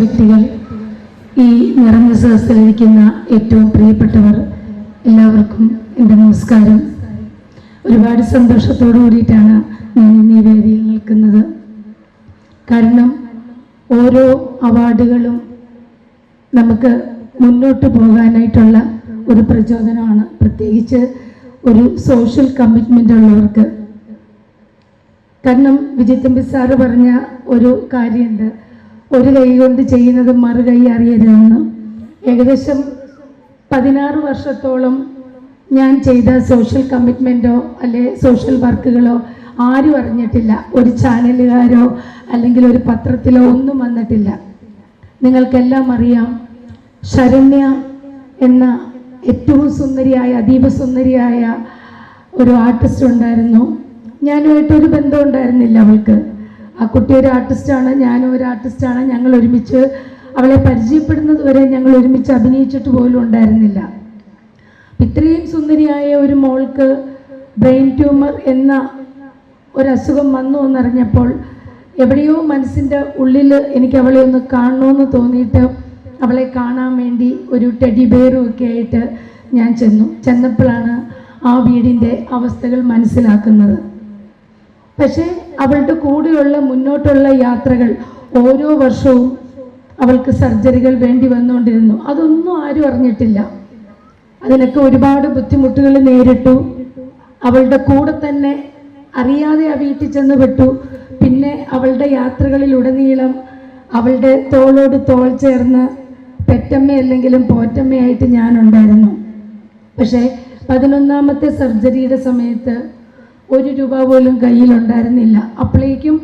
വ്യക്തികൾ ഈ നിറഞ്ഞ സദസ്സിലിരിക്കുന്ന ഏറ്റവും പ്രിയപ്പെട്ടവർ എല്ലാവർക്കും എന്റെ നമസ്കാരം. ഒരുപാട് സന്തോഷത്തോടു കൂടിയിട്ടാണ് ഞാൻ ഇന്ന് ഈ വേദിയിൽ നിൽക്കുന്നത്. കാരണം ഓരോ അവാർഡുകളും നമുക്ക് മുന്നോട്ട് പോകാനായിട്ടുള്ള ഒരു പ്രചോദനമാണ്. പ്രത്യേകിച്ച് ഒരു സോഷ്യൽ കമ്മിറ്റ്മെന്റ് ഉള്ളവർക്ക്. കാരണം വിജയ് തമ്പി സാറ് പറഞ്ഞ ഒരു കാര്യമുണ്ട്. ഒരു കൈ കൊണ്ട് ചെയ്യുന്നത് മറു കൈ അറിയരുതെന്ന് ഏകദേശം പതിനാറ് വർഷത്തോളം ഞാൻ ചെയ്ത സോഷ്യൽ കമ്മിറ്റ്മെന്റോ അല്ലെ സോഷ്യൽ വർക്കുകളോ ആരും അറിഞ്ഞിട്ടില്ല. ഒരു ചാനലുകാരോ അല്ലെങ്കിൽ ഒരു പത്രത്തിലോ ഒന്നും വന്നിട്ടില്ല. നിങ്ങൾക്കെല്ലാം അറിയാം ശരണ്യ എന്ന ഏറ്റവും സുന്ദരിയായ അതീവ സുന്ദരിയായ ഒരു ആർട്ടിസ്റ്റ് ഉണ്ടായിരുന്നു. ഞാനുമായിട്ട് ഒരു ബന്ധം ഉണ്ടായിരുന്നില്ല അവൾക്ക്. ആ കുട്ടി ഒരു ആർട്ടിസ്റ്റാണ് ഞാനും ഒരു ആർട്ടിസ്റ്റാണ് ഞങ്ങൾ ഒരുമിച്ച് അവളെ പരിചയപ്പെടുന്നത് വരെ ഞങ്ങൾ ഒരുമിച്ച് അഭിനയിച്ചിട്ട് പോലും ഉണ്ടായിരുന്നില്ല. ഇത്രയും സുന്ദരിയായ ഒരു മോൾക്ക് ബ്രെയിൻ ട്യൂമർ എന്ന ഒരസുഖം വന്നു എന്നറിഞ്ഞപ്പോൾ എവിടെയോ മനസ്സിന്റെ ഉള്ളിൽ എനിക്ക് അവളെ ഒന്ന് കാണണമെന്ന് തോന്നിയിട്ട് അവളെ കാണാൻ വേണ്ടി ഒരു ടെഡി ബെയറും ഒക്കെ ആയിട്ട് ഞാൻ ചെന്നു. ചെന്നപ്പോഴാണ് ആ വീടിന്റെ അവസ്ഥകൾ മനസ്സിലാക്കുന്നത്. പക്ഷേ അവളുടെ കൂടെയുള്ള മുന്നോട്ടുള്ള യാത്രകൾ ഓരോ വർഷവും അവൾക്ക് സർജറികൾ വേണ്ടി വന്നുകൊണ്ടിരുന്നു. അതൊന്നും ആരും അറിഞ്ഞിട്ടില്ല. അതിനൊക്കെ ഒരുപാട് ബുദ്ധിമുട്ടുകൾ നേരിട്ടു. അവളുടെ കൂടെ തന്നെ അറിയാതെ ആ വീട്ടിൽ ചെന്ന് പെട്ടു. പിന്നെ അവളുടെ യാത്രകളിലുടനീളം അവളുടെ തോളോട് തോൾ ചേർന്ന് പെറ്റമ്മ അല്ലെങ്കിലും പോറ്റമ്മയായിട്ട് ഞാനുണ്ടായിരുന്നു പക്ഷേ പതിനൊന്നാമത്തെ സർജറിയുടെ സമയത്ത് ഒരു രൂപ പോലും കയ്യിലുണ്ടായിരുന്നില്ല. അപ്പോഴേക്കും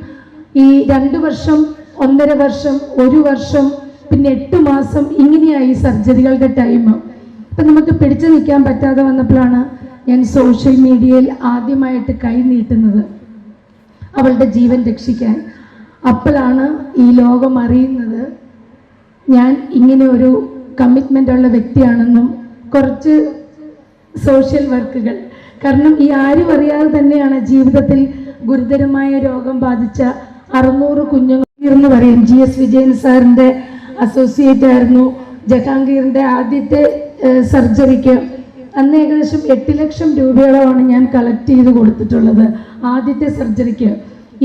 ഈ രണ്ട് വർഷം ഒന്നര വർഷം ഒരു വർഷം പിന്നെ എട്ട് മാസം ഇങ്ങനെയായി സർജറികളുടെ ടൈം അപ്പം നമുക്ക് പിടിച്ചു നിൽക്കാൻ പറ്റാതെ വന്നപ്പോഴാണ് ഞാൻ സോഷ്യൽ മീഡിയയിൽ ആദ്യമായിട്ട് കൈ നീട്ടുന്നത്. അവളുടെ ജീവൻ രക്ഷിക്കാൻ. അപ്പോഴാണ് ഈ ലോകം അറിയുന്നത് ഞാൻ ഇങ്ങനെ ഒരു കമ്മിറ്റ്മെന്റ് ഉള്ള വ്യക്തിയാണെന്നും കുറച്ച് സോഷ്യൽ വർക്കുകൾ കാരണം ഈ ആരും അറിയാതെ തന്നെയാണ് ജീവിതത്തിൽ ഗുരുതരമായ രോഗം ബാധിച്ച അറുന്നൂറ് കുഞ്ഞുങ്ങൾ എന്ന് പറയും ജി എസ് വിജയൻ സാറിന്റെ അസോസിയേറ്റ് ആയിരുന്നു. ജഹാംഗീറിന്റെ ആദ്യത്തെ സർജറിക്ക് അന്ന് ഏകദേശം എട്ട് ലക്ഷം രൂപയോളമാണ് ഞാൻ കളക്ട് ചെയ്ത് കൊടുത്തിട്ടുള്ളത് ആദ്യത്തെ സർജറിക്ക്.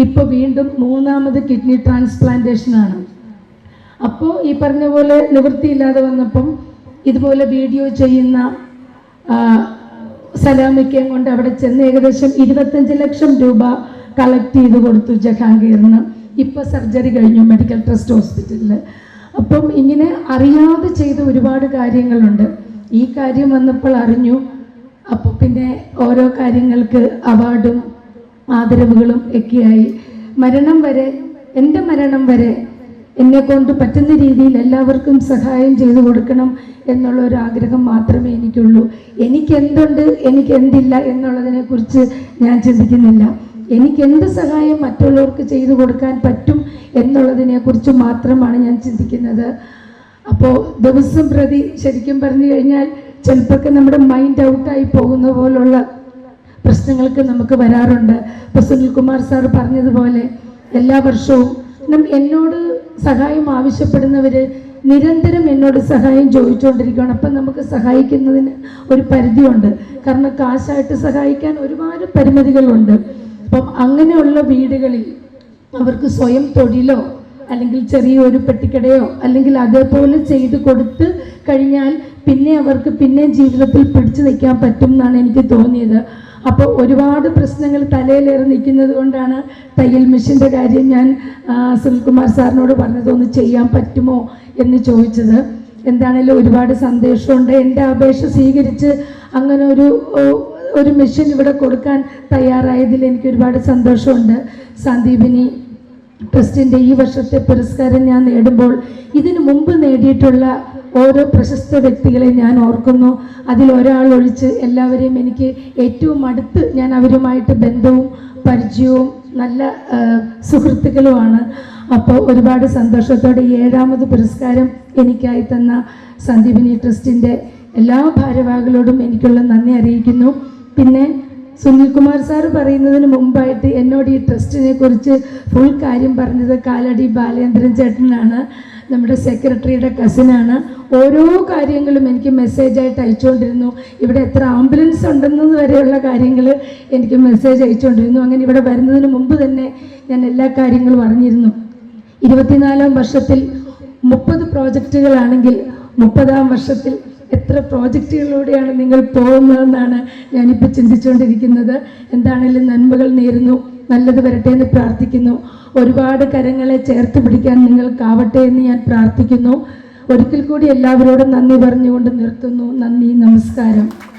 ഇപ്പോൾ വീണ്ടും മൂന്നാമത് കിഡ്നി ട്രാൻസ്പ്ലാന്റേഷനാണ് അപ്പോൾ ഈ പറഞ്ഞ പോലെ നിവൃത്തിയില്ലാതെ വന്നപ്പം ഇതുപോലെ വീഡിയോ ചെയ്യുന്ന സലാമിക്കയും കൊണ്ട് അവിടെ ചെന്ന് ഏകദേശം ഇരുപത്തഞ്ച് ലക്ഷം രൂപ കളക്ട് ചെയ്ത് കൊടുത്തു ജഹാംഗീറിന്. ഇപ്പോൾ സർജറി കഴിഞ്ഞു മെഡിക്കൽ ട്രസ്റ്റ് ഹോസ്പിറ്റലിൽ അപ്പം ഇങ്ങനെ അറിയാതെ ചെയ്ത ഒരുപാട് കാര്യങ്ങളുണ്ട്. ഈ കാര്യം വന്നപ്പോൾ അറിഞ്ഞു. അപ്പോൾ പിന്നെ ഓരോ കാര്യങ്ങൾക്ക് അവാർഡും ആദരവുകളും ഒക്കെയായി. മരണം വരെ എന്റെ മരണം വരെ എന്നെ കൊണ്ട് പറ്റുന്ന രീതിയിൽ എല്ലാവർക്കും സഹായം ചെയ്തു കൊടുക്കണം എന്നുള്ള ഒരു ആഗ്രഹം മാത്രമേ എനിക്കുള്ളൂ. എനിക്ക് എന്തുണ്ട് എനിക്ക് എന്തില്ല എന്നുള്ളതിനെക്കുറിച്ച് ഞാൻ ചിന്തിക്കുന്നില്ല. എനിക്ക് എന്ത് സഹായം മറ്റുള്ളവർക്ക് ചെയ്തു കൊടുക്കാൻ പറ്റും എന്നുള്ളതിനെക്കുറിച്ച് മാത്രമാണ് ഞാൻ ചിന്തിക്കുന്നത്. അപ്പോൾ ദിവസം പ്രതി ശരിക്കും പറഞ്ഞു കഴിഞ്ഞാൽ ചിലപ്പോഴൊക്കെ നമ്മുടെ മൈൻഡ് ഔട്ടായി പോകുന്ന പോലുള്ള പ്രശ്നങ്ങൾക്ക് നമുക്ക് വരാറുണ്ട്. ഇപ്പോൾ സുനിൽകുമാർ സാർ പറഞ്ഞതുപോലെ എല്ലാ വർഷവും എന്നോട് സഹായം ആവശ്യപ്പെടുന്നവർ നിരന്തരം എന്നോട് സഹായം ചോദിച്ചുകൊണ്ടിരിക്കുകയാണ് അപ്പം നമുക്ക് സഹായിക്കുന്നതിന് ഒരു പരിധിയുണ്ട്. കാരണം കാശായിട്ട് സഹായിക്കാൻ ഒരുപാട് പരിമിതികളുണ്ട്. അപ്പം അങ്ങനെയുള്ള വീടുകളിൽ അവർക്ക് സ്വയം തൊഴിലോ അല്ലെങ്കിൽ ചെറിയൊരു പെട്ടിക്കടയോ അല്ലെങ്കിൽ അതേപോലെ ചെയ്ത് കൊടുത്ത് കഴിഞ്ഞാൽ പിന്നെ അവർക്ക് പിന്നെ ജീവിതത്തിൽ പിടിച്ചു നിൽക്കാൻ പറ്റും എന്നാണ് എനിക്ക് തോന്നിയത്. അപ്പോൾ ഒരുപാട് പ്രശ്നങ്ങൾ തലയിലേറെ നിൽക്കുന്നത് കൊണ്ടാണ് തയ്യൽ മെഷീന്റെ കാര്യം ഞാൻ സുനിൽകുമാർ സാറിനോട് പറഞ്ഞതൊന്ന് ചെയ്യാൻ പറ്റുമോ എന്ന് ചോദിച്ചത്. എന്താണേലും ഒരുപാട് സന്ദേശമുണ്ട്. എന്റെ അപേക്ഷ സ്വീകരിച്ച് അങ്ങനെ ഒരു ഒരു മെഷീൻ ഇവിടെ കൊടുക്കാൻ തയ്യാറായതിൽ എനിക്ക് ഒരുപാട് സന്തോഷമുണ്ട്. സന്ദീപിനി ട്രസ്റ്റിന്റെ ഈ വർഷത്തെ പുരസ്കാരം ഞാൻ നേടുമ്പോൾ ഇതിനു മുമ്പ് നേടിയിട്ടുള്ള ഓരോ പ്രശസ്ത വ്യക്തികളെ ഞാൻ ഓർക്കുന്നു. അതിൽ ഒരാൾ ഒഴിച്ച് എല്ലാവരെയും എനിക്ക് ഏറ്റവും അടുത്ത് ഞാൻ അവരുമായിട്ട് ബന്ധവും പരിചയവും നല്ല സുഹൃത്തുക്കളുമാണ്. അപ്പോൾ ഒരുപാട് സന്തോഷത്തോടെ ഏഴാമത് പുരസ്കാരം എനിക്കായി തന്ന സന്ദീപിനി ട്രസ്റ്റിന്റെ എല്ലാ ഭാരവാഹികളോടും എനിക്കുള്ള നന്ദി അറിയിക്കുന്നു. പിന്നെ സുനിൽകുമാർ സാർ പറയുന്നതിന് മുമ്പായിട്ട് എന്നോട് ഈ ട്രസ്റ്റിനെ കുറിച്ച് ഫുൾ കാര്യം പറഞ്ഞത് കാലടി ബാലേന്ദ്രൻ ചേട്ടനാണ്. നമ്മുടെ സെക്രട്ടറിയുടെ കസിനാണ് ഓരോ കാര്യങ്ങളും എനിക്ക് മെസ്സേജായിട്ട് അയച്ചുകൊണ്ടിരുന്നു. ഇവിടെ എത്ര ആംബുലൻസ് ഉണ്ടെന്നത് വരെയുള്ള കാര്യങ്ങൾ എനിക്ക് മെസ്സേജ് അയച്ചുകൊണ്ടിരുന്നു. അങ്ങനെ ഇവിടെ വരുന്നതിന് മുമ്പ് തന്നെ ഞാൻ എല്ലാ കാര്യങ്ങളും അറിഞ്ഞിരുന്നു. ഇരുപത്തിനാലാം വർഷത്തിൽ മുപ്പത് പ്രോജക്റ്റുകളാണെങ്കിൽ മുപ്പതാം വർഷത്തിൽ എത്ര പ്രോജക്റ്റുകളിലൂടെയാണ് നിങ്ങൾ പോകുന്നതെന്നാണ് ഞാനിപ്പോൾ ചിന്തിച്ചുകൊണ്ടിരിക്കുന്നത്. എന്താണേലും നന്മകൾ നേരുന്നു. നല്ലത് വരട്ടെ എന്ന് പ്രാർത്ഥിക്കുന്നു. ഒരുപാട് കരങ്ങളെ ചേർത്ത് പിടിക്കാൻ നിങ്ങൾക്കാവട്ടെ എന്ന് ഞാൻ പ്രാർത്ഥിക്കുന്നു. ഒരിക്കൽ കൂടി എല്ലാവരോടും നന്ദി പറഞ്ഞുകൊണ്ട് നിർത്തുന്നു. നന്ദി നമസ്കാരം.